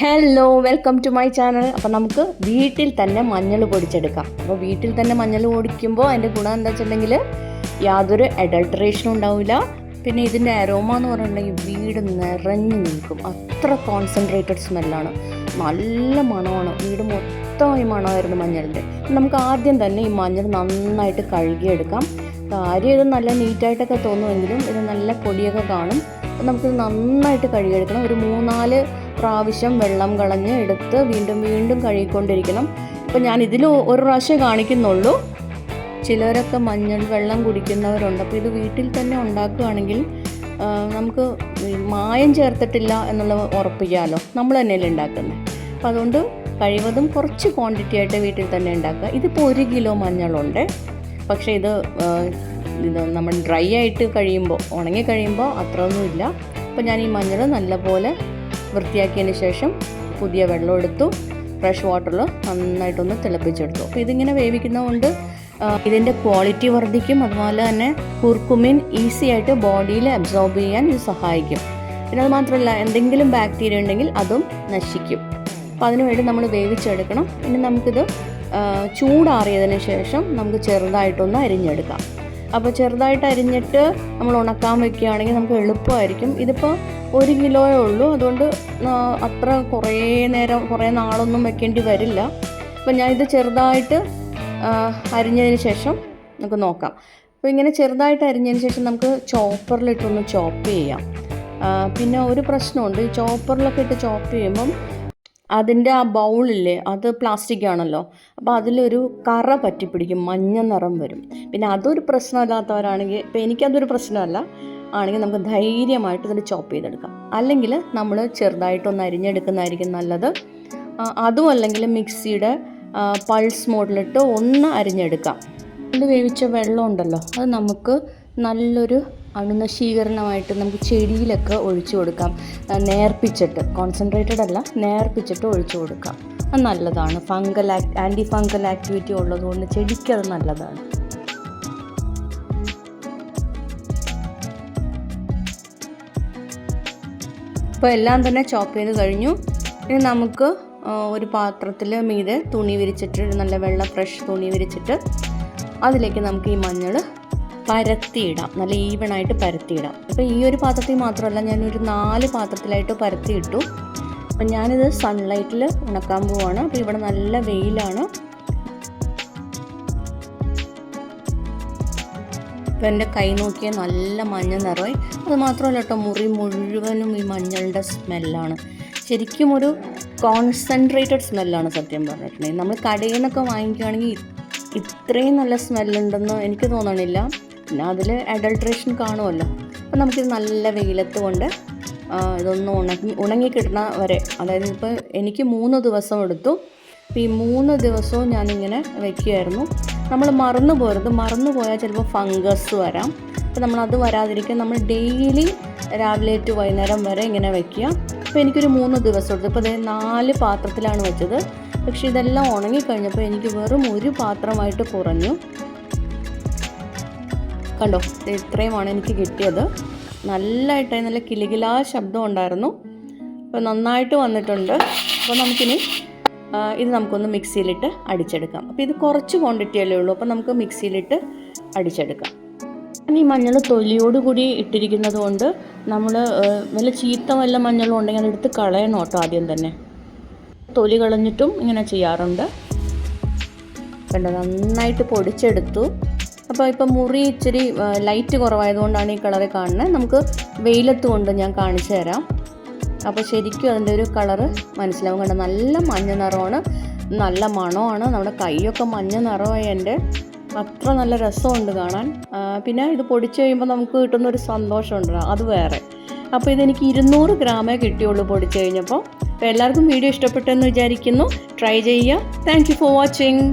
Hello welcome to my channel അപ്പോൾ നമുക്ക് വീട്ടിൽ തന്നെ മഞ്ഞൾ പൊടിച്ചെടുക്കാം. അപ്പോൾ വീട്ടിൽ തന്നെ മഞ്ഞൾ പൊടിക്കുമ്പോൾ അതിന്റെ ഗുണം എന്താ വെച്ചിട്ടുണ്ടെങ്കിൽ യാതൊരു അഡൾട്ടറേഷനും ഉണ്ടാവില്ല പിന്നെ ഇതിന്റെ അരോമ എന്ന് പറഞ്ഞിട്ടുണ്ടെങ്കിൽ വീട് നിറഞ്ഞു നിൽക്കും. അത്ര കോൺസെൻട്രേറ്റഡ് സ്മെല്ലാണ് നല്ല മണമാണ്. വീട് മൊത്തം ഈ മണമായിരുന്നു മഞ്ഞളിന്റെ നമുക്ക് ആദ്യം തന്നെ ഈ മഞ്ഞൾ നന്നായിട്ട് കഴുകിയെടുക്കാം. കാര്യം ഇത് നല്ല നീറ്റായിട്ടൊക്കെ തോന്നുമെങ്കിലും ഇത് നല്ല പൊടിയൊക്കെ കാണും. നമുക്കിത് നന്നായിട്ട് കഴുകിയെടുക്കണം. ഒരു മൂന്നാൽ പ്രാവശ്യം വെള്ളം കളഞ്ഞ് എടുത്ത് വീണ്ടും വീണ്ടും കഴുകിക്കൊണ്ടിരിക്കണം. അപ്പോൾ ഞാൻ ഇതിൽ ഒരു പ്രാവശ്യം കാണിക്കുന്നുള്ളൂ. ചിലരൊക്കെ മഞ്ഞൾ വെള്ളം കുടിക്കുന്നവരുണ്ട്. അപ്പോൾ ഇത് വീട്ടിൽ തന്നെ ഉണ്ടാക്കുകയാണെങ്കിൽ നമുക്ക് മായം ചേർത്തിട്ടില്ല എന്നുള്ളത് ഉറപ്പിക്കാമല്ലോ നമ്മൾ തന്നെയല്ലേ ഉണ്ടാക്കുന്നത് അപ്പം അതുകൊണ്ട് കഴിവതും കുറച്ച് ക്വാണ്ടിറ്റി ആയിട്ട് വീട്ടിൽ തന്നെ ഉണ്ടാക്കുക. ഇതിപ്പോൾ ഒരു കിലോ മഞ്ഞളുണ്ട്. പക്ഷേ ഇത് ഇത് നമ്മൾ ഡ്രൈ ആയിട്ട് കഴിയുമ്പോൾ ഉണങ്ങി കഴിയുമ്പോൾ അത്രയൊന്നുമില്ല. അപ്പോൾ ഞാൻ ഈ മഞ്ഞൾ നല്ലപോലെ വൃത്തിയാക്കിയതിന് ശേഷം പുതിയ വെള്ളം എടുത്തു ഫ്രഷ് വാട്ടറിൽ നന്നായിട്ടൊന്ന് തിളപ്പിച്ചെടുത്തു. അപ്പോൾ ഇതിങ്ങനെ വേവിക്കുന്നതുകൊണ്ട് ഇതിന്റെ ക്വാളിറ്റി വർദ്ധിക്കും അതുപോലെ തന്നെ കുർക്കുമിൻ ഈസി ആയിട്ട് ബോഡിയിൽ അബ്സോർബ് ചെയ്യാൻ ഇത് സഹായിക്കും. പിന്നെ അത് മാത്രമല്ല എന്തെങ്കിലും ബാക്ടീരിയ ഉണ്ടെങ്കിൽ അതും നശിക്കും. അപ്പോൾ അതിനുവേണ്ടി നമ്മൾ വേവിച്ചെടുക്കണം. ഇനി നമുക്കിത് ചൂടാറിയതിന് ശേഷം നമുക്ക് ചെറുതായിട്ടൊന്ന് അരിഞ്ഞെടുക്കാം. അപ്പോൾ ചെറുതായിട്ട് അരിഞ്ഞിട്ട് നമ്മൾ ഉണക്കാൻ വെക്കുകയാണെങ്കിൽ നമുക്ക് എളുപ്പമായിരിക്കും. ഇതിപ്പോൾ ഒരു കിലോയേ ഉള്ളൂ. അതുകൊണ്ട് അത്ര കുറേ നേരം കുറേ നാളൊന്നും വെക്കേണ്ടി വരില്ല. അപ്പോൾ ഞാൻ ഇത് ചെറുതായിട്ട് അരിഞ്ഞതിന് ശേഷം നമുക്ക് നോക്കാം. അപ്പോൾ ഇങ്ങനെ ചെറുതായിട്ട് അരിഞ്ഞതിന് ശേഷം നമുക്ക് ചോപ്പറിലിട്ടൊന്ന് ചോപ്പ് ചെയ്യാം. പിന്നെ ഒരു പ്രശ്നമുണ്ട്. ഈ ചോപ്പറിലൊക്കെ ഇട്ട് ചോപ്പ് ചെയ്യുമ്പം അതിന്റെ ആ ബൗളില്ലേ അത് പ്ലാസ്റ്റിക് ആണല്ലോ. അപ്പോൾ അതിലൊരു കറ പറ്റിപ്പിടിക്കും മഞ്ഞ നിറം വരും. പിന്നെ അതൊരു പ്രശ്നമില്ലാത്തവരാണെങ്കിൽ ഇപ്പോൾ എനിക്കതൊരു പ്രശ്നമല്ല. ആണെങ്കിൽ നമുക്ക് ധൈര്യമായിട്ട് ഇതിൽ ചോപ്പ് ചെയ്തെടുക്കാം. അല്ലെങ്കിൽ നമ്മൾ ചെറുതായിട്ടൊന്ന് അരിഞ്ഞെടുക്കുന്നതായിരിക്കും നല്ലത്. അതും അല്ലെങ്കിൽ മിക്സിയുടെ പൾസ് മോഡിലിട്ട് ഒന്ന് അരിഞ്ഞെടുക്കാം. ഇത് വേവിച്ച വെള്ളം ഉണ്ടല്ലോ അത് നമുക്ക് നല്ലൊരു അണുനശീകരണമായിട്ട് നമുക്ക് ചെടിയിലൊക്കെ ഒഴിച്ചു കൊടുക്കാം. നേർപ്പിച്ചിട്ട് കോൺസെൻട്രേറ്റഡ് അല്ല നേർപ്പിച്ചിട്ട് ഒഴിച്ചു കൊടുക്കാം. അത് നല്ലതാണ്. Fungal act anti fungal activity ഉള്ളതുകൊണ്ട് ചെടിക്ക് അത് നല്ലതാണ്. ഇപ്പോൾ എല്ലാം തന്നെ ചോപ്പ് ചെയ്ത് കഴിഞ്ഞു. ഇനി നമുക്ക് ഒരു പാത്രത്തിൽ മീതെ തുണി വിരിച്ചിട്ട് നല്ല വെള്ള ഫ്രഷ് തുണി വിരിച്ചിട്ട് അതിലേക്ക് നമുക്ക് ഈ മഞ്ഞൾ പരത്തിയിടാം. നല്ല ഈവണായിട്ട് പരത്തിയിടാം. അപ്പോൾ ഈ ഒരു പാത്രത്തിൽ മാത്രമല്ല ഞാനൊരു നാല് പാത്രത്തിലായിട്ട് പരത്തിയിട്ടു. അപ്പം ഞാനിത് സൺലൈറ്റിൽ ഉണക്കാൻ പോവാണ്. അപ്പോൾ ഇവിടെ നല്ല വെയിലാണ്. ഇപ്പം എന്റെ കൈ നോക്കിയാൽ നല്ല മഞ്ഞ നിറമായി അത് മാത്രമല്ല കേട്ടോ മുറി മുഴുവനും ഈ മഞ്ഞളുടെ സ്മെല്ലാണ് ശരിക്കും ഒരു കോൺസെൻട്രേറ്റഡ് സ്മെല്ലാണ് സത്യം പറഞ്ഞിട്ടുണ്ടെങ്കിൽ. നമ്മൾ കടയിൽ നിന്നൊക്കെ വാങ്ങിക്കുകയാണെങ്കിൽ ഇത്രയും നല്ല സ്മെല്ലുണ്ടെന്ന് എനിക്ക് തോന്നണില്ല. പിന്നെ അതിൽ അഡൾട്രേഷൻ കാണുമല്ലോ. അപ്പം നമുക്കിത് നല്ല വെയിലത്ത് കൊണ്ട് ഇതൊന്ന് ഉണങ്ങി ഉണങ്ങി വരെ അതായത് ഇപ്പോൾ എനിക്ക് മൂന്ന് ദിവസം എടുത്തു. അപ്പോൾ ഈ മൂന്ന് ദിവസവും ഞാനിങ്ങനെ വെക്കുമായിരുന്നു നമ്മൾ മറന്നു പോരുത്. മറന്നു പോയാൽ ചിലപ്പോൾ ഫംഗസ് വരാം. അപ്പോൾ നമ്മളത് വരാതിരിക്കാൻ നമ്മൾ ഡെയിലി രാവിലെ ടു വൈകുന്നേരം വരെ ഇങ്ങനെ വെക്കുക. അപ്പോൾ എനിക്കൊരു മൂന്ന് ദിവസം എടുത്തു. ഇപ്പോൾ ദേ നാല് പാത്രത്തിലാണ് വെച്ചത്. പക്ഷേ ഇതെല്ലാം ഉണങ്ങിക്കഴിഞ്ഞപ്പോൾ എനിക്ക് വെറും ഒരു പാത്രമായിട്ട് കുറഞ്ഞു. കണ്ടോ? ഇത്രയുമാണ് എനിക്ക് കിട്ടിയത്. നല്ലതായിട്ട് നല്ല കിലുകിലാ ശബ്ദം ഉണ്ടായിരുന്നു. അപ്പോൾ നന്നായിട്ട് വന്നിട്ടുണ്ട്. അപ്പോൾ നമുക്കിനി ഇത് നമുക്കൊന്ന് മിക്സിയിലിട്ട് അടിച്ചെടുക്കാം. അപ്പോൾ ഇത് കുറച്ച് ക്വാണ്ടിറ്റി അല്ലേ ഉള്ളൂ. അപ്പോൾ നമുക്ക് മിക്സിയിലിട്ട് അടിച്ചെടുക്കാം. ഈ മഞ്ഞൾ തൊലിയോടുകൂടി ഇട്ടിരിക്കുന്നത് കൊണ്ട് നമ്മൾ വല്ല ചീത്ത വല്ല മഞ്ഞളും ഉണ്ടെങ്കിൽ അതെടുത്ത് കളയണം കേട്ടോ ആദ്യം തന്നെ. തൊലി കളഞ്ഞിട്ടും ഇങ്ങനെ ചെയ്യാറുണ്ട്. കണ്ടോ? നന്നായിട്ട് പൊടിച്ചെടുത്തു. അപ്പോൾ ഇപ്പോൾ മുറി ഇച്ചിരി ലൈറ്റ് കുറവായതുകൊണ്ടാണ് ഈ കളറ് കാണുന്നത് നമുക്ക് വെയിലത്ത് കൊണ്ട് ഞാൻ കാണിച്ചു തരാം. അപ്പോൾ ശരിക്കും അതിന്റെ ഒരു കളറ് മനസ്സിലാവും കണ്ട? നല്ല മഞ്ഞ നിറമാണ്. നല്ല മണമാണ്. നമ്മുടെ കൈയൊക്കെ മഞ്ഞ നിറമായി എന്റെ. അത്ര നല്ല രസമുണ്ട് കാണാൻ. പിന്നെ ഇത് പൊടിച്ച് കഴിയുമ്പോൾ നമുക്ക് കിട്ടുന്ന ഒരു സന്തോഷമുണ്ട്. അത് വേറെ. അപ്പോൾ ഇതെനിക്ക് ഇരുന്നൂറ് ഗ്രാമേ കിട്ടിയുള്ളൂ പൊടിച്ച് കഴിഞ്ഞപ്പോൾ. അപ്പോൾ എല്ലാവർക്കും വീഡിയോ ഇഷ്ടപ്പെട്ടെന്ന് വിചാരിക്കുന്നു. ട്രൈ ചെയ്യുക. Thank for watching